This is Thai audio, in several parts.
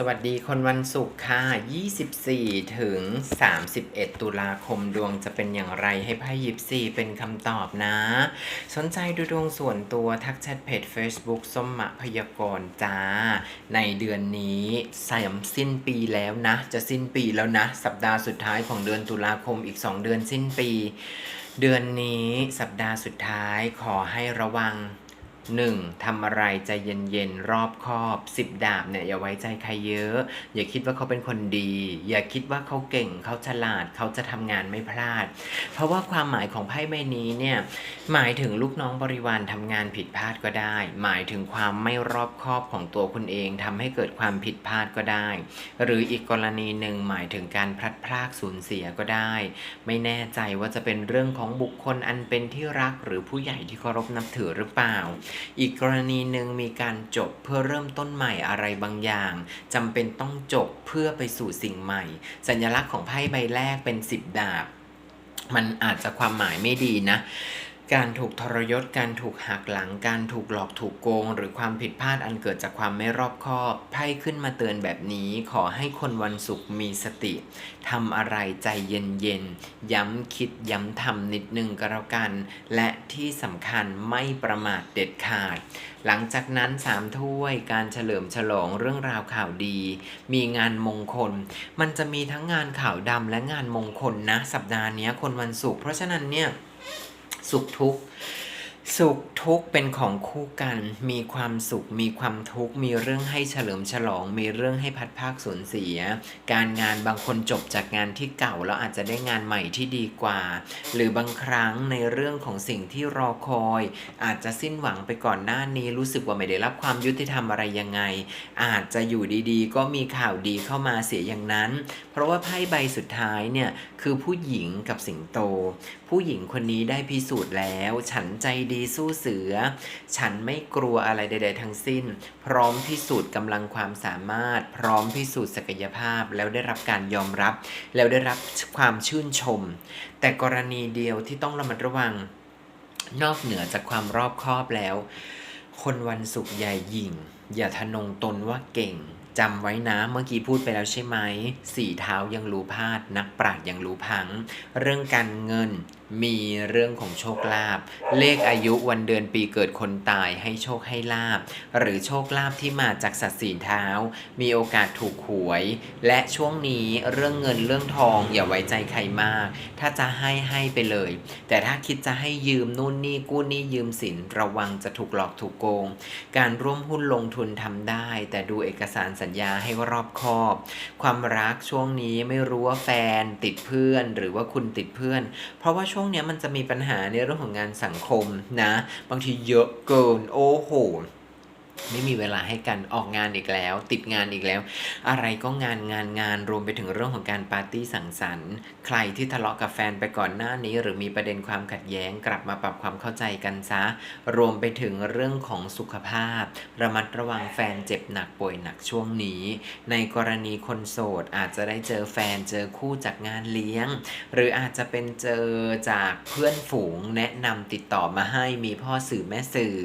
สวัสดีคนวันศุกร์ค่ะ 24 ถึง 31 ตุลาคมดวงจะเป็นอย่างไรให้ไพ่ยิปซีเป็นคำตอบนะ สนใจดูดวงส่วนตัวทักแชทเพจ Facebook ส้มมะพยากรณ์จ้า ในเดือนนี้สายสิ้นปีแล้วนะ จะสิ้นปีแล้วนะ สัปดาห์สุดท้ายของเดือนตุลาคมอีก 2 เดือนสิ้นปี เดือนนี้สัปดาห์สุดท้ายขอให้ระวัง 1. ทำอะไรใจเย็นๆ รอบคอบ 10 ดาบเนี่ยอย่าไว้ใจใครเยอะ อย่าคิดว่าเขาเป็นคนดี อย่าคิดว่าเขาเก่งเขาฉลาดเขาจะทำงานไม่พลาด เพราะว่าความหมายของไพ่ใบนี้เนี่ยหมายถึงลูกน้องบริวารทำงานผิดพลาดก็ได้ หมายถึงความไม่รอบคอบของตัวคุณเองทำให้เกิดความผิดพลาดก็ได้ หรืออีกกรณีหนึ่งหมายถึงการพลัดพรากสูญเสียก็ได้ ไม่แน่ใจว่าจะเป็นเรื่องของบุคคลอันเป็นที่รักหรือผู้ใหญ่ที่เคารพนับถือหรือเปล่าอีกกรณีหนึ่งมีการจบเพื่อเริ่มต้นใหม่อะไรบางอย่างจำเป็นต้องจบเพื่อไปสู่สิ่งใหม่ สัญลักษณ์ของไพ่ใบแรกเป็นสิบดาบ มันอาจจะความหมายไม่ดีนะ การถูกทรยศ การถูกหักหลัง การถูกหลอกถูกโกง หรือความผิดพลาดอันเกิดจากความไม่รอบคอบ ไพ่ขึ้นมาเตือนแบบนี้ ขอให้คนวันศุกร์มีสติ ทำอะไรใจเย็นๆ ย้ำคิดย้ำทำนิดนึงก็แล้วกัน และที่สำคัญไม่ประมาทเด็ดขาด หลังจากนั้นสามถ้วยการเฉลิมฉลองเรื่องราวข่าวดี มีงานมงคล มันจะมีทั้งงานข่าวดำและงานมงคลนะ สัปดาห์นี้คนวันศุกร์ เพราะฉะนั้นเนี่ย สุขทุกข์ สุขทุกข์เป็นของคู่กัน มีความสุข มีความทุกข์ มีเรื่องให้เฉลิมฉลอง มีเรื่องให้พัดภาคสูญเสีย การงานบางคนจบจากงานที่เก่าแล้วอาจจะได้งานใหม่ที่ดีกว่า หรือบางครั้งในเรื่องของสิ่งที่รอคอย อาจจะสิ้นหวังไปก่อนหน้านี้ รู้สึกว่าไม่ได้รับความยุติธรรมอะไรยังไง อาจจะอยู่ดีๆ ก็มีข่าวดีเข้ามาเสียอย่างนั้น เพราะว่าไพ่ใบสุดท้ายเนี่ยคือผู้หญิงกับสิงโต ผู้หญิงคนนี้ได้พิสูจน์แล้ว ฉันใจดีสู้เสือ ฉันไม่กลัวอะไรใด ๆ ทั้งสิ้น พร้อมพิสูจน์กำลังความสามารถ พร้อมพิสูจน์ศักยภาพ แล้วได้รับการยอมรับ แล้วได้รับความชื่นชม แต่กรณีเดียวที่ต้องระมัดระวัง นอกเหนือจากความรอบคอบแล้ว คนวันศุกร์อย่หยิ่ง อย่าทะนงตนว่าเก่งจำไว้นะเมื่อกี้พูดไปแล้วใช่ไหมสี่เท้ายังรู้พลาด นักปราชญ์ยังรู้พัง เรื่องการเงิน มีเรื่องของโชคลาภเลขอายุวันเดือนปีเกิดคนตายให้โชคให้ลาบ หรือโชคลาภที่มาจากสัตว์สีเท้า มีโอกาสถูกหวย และช่วงนี้เรื่องเงินเรื่องทองอย่าไว้ใจใครมาก ถ้าจะให้ให้ไปเลย แต่ถ้าคิดจะให้ยืมนู่นนี่กู้นี่ยืมสินระวังจะถูกหลอกถูกโกง การร่วมหุ้นลงทุนทำได้ แต่ดูเอกสารสัญญาให้รอบคอบ ความรักช่วงนี้ไม่รู้ว่าแฟนติดเพื่อน หรือว่าคุณติดเพื่อน เพราะว่าช่วงเนี้ยมันจะมีปัญหาในเรื่องของงานสังคมนะ บางทีเยอะเกิน โอ้โห ไม่มีเวลาให้กันออกงานอีกแล้ว ติดงานอีกแล้ว อะไรก็งานงานงานรวมไปถึงเรื่องของการปาร์ตี้สังสรรค์ ใครที่ทะเลาะกับแฟนไปก่อนหน้านี้ หรือมีประเด็นความขัดแย้งกลับมาปรับความเข้าใจกันซะ รวมไปถึงเรื่องของสุขภาพ ระมัดระวังแฟนเจ็บหนักป่วยหนักช่วงนี้ ในกรณีคนโสดอาจจะได้เจอแฟนเจอคู่จากงานเลี้ยง หรืออาจจะเป็นเจอจากเพื่อนฝูงแนะนำติดต่อมาให้มีพ่อสื่อแม่สื่อ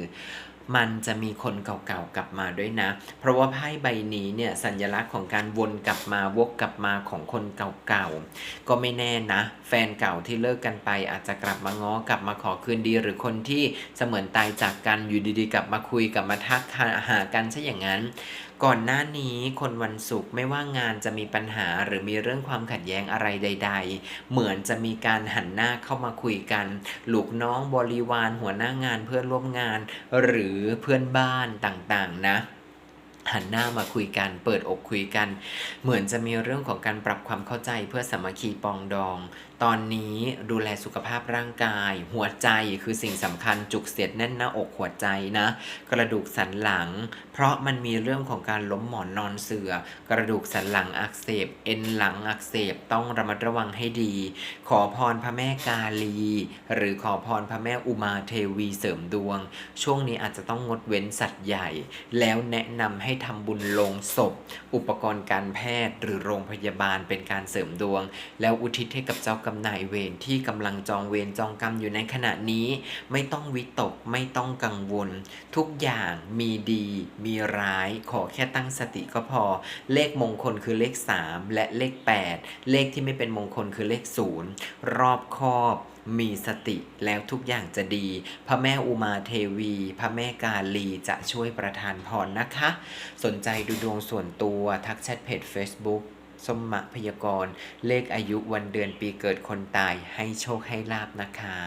มันจะมีคนเก่าๆกลับมาด้วยนะ เพราะว่าไพ่ใบนี้เนี่ยสัญลักษณ์ของการวนกลับมาวกกลับมาของคนเก่าๆ ก็ไม่แน่นะ แฟนเก่าที่เลิกกันไปอาจจะกลับมาง้อกลับมาขอคืนดี หรือคนที่เสมือนตายจากกันอยู่ดีๆ กลับมาคุยกลับมาทักหากันใช่อย่างนั้น ก่อนหน้านี้คนวันศุกร์ไม่ว่างานจะมีปัญหาหรือมีเรื่องความขัดแย้งอะไรใด ๆ เหมือนจะมีการหันหน้าเข้ามาคุยกันลูกน้องบริวารหัวหน้างานเพื่อนร่วมงาน หรือเพื่อนบ้านต่างๆนะหันหน้ามาคุยกัน เปิดอกคุยกัน เหมือนจะมีเรื่องของการปรับความเข้าใจเพื่อสามัคคีปองดอง ตอนนี้ดูแลสุขภาพร่างกาย หัวใจคือสิ่งสำคัญจุกเสียดแน่นหน้าอกหัวใจนะ กระดูกสันหลัง เพราะมันมีเรื่องของการล้มหมอนนอนเสือกระดูกสันหลังอักเสบ เอ็นหลังอักเสบต้องระมัดระวังให้ดี ขอพรพระแม่กาลี หรือขอพรพระแม่อุมาเทวีเสริมดวง ช่วงนี้อาจจะต้องงดเว้นสัตว์ใหญ่ แล้วแนะนำให้ทำบุญลงศพ อุปกรณ์การแพทย์หรือโรงพยาบาลเป็นการเสริมดวง แล้วอุทิศให้กับเจ้ากรรมรมนายเวรที่กำลังจองเวรจองกรรมอยู่ในขณะนี้ ไม่ต้องวิตกไม่ต้องกังวล ทุกอย่างมีดี มีร้าย ขอแค่ตั้งสติก็พอ เลขมงคลคือเลข 3 และเลข 8 เลขที่ไม่เป็นมงคลคือเลข 0 รอบคอบมีสติแล้วทุกอย่างจะดี พระแม่อุมาเทวี พระแม่กาลีจะช่วยประทานพรนะคะ สนใจดูดวงส่วนตัวทักแชทเพจ Facebook สมมะพยากรณ์ เลขอายุวันเดือนปีเกิดคนตายให้โชคให้ลาบนะคะ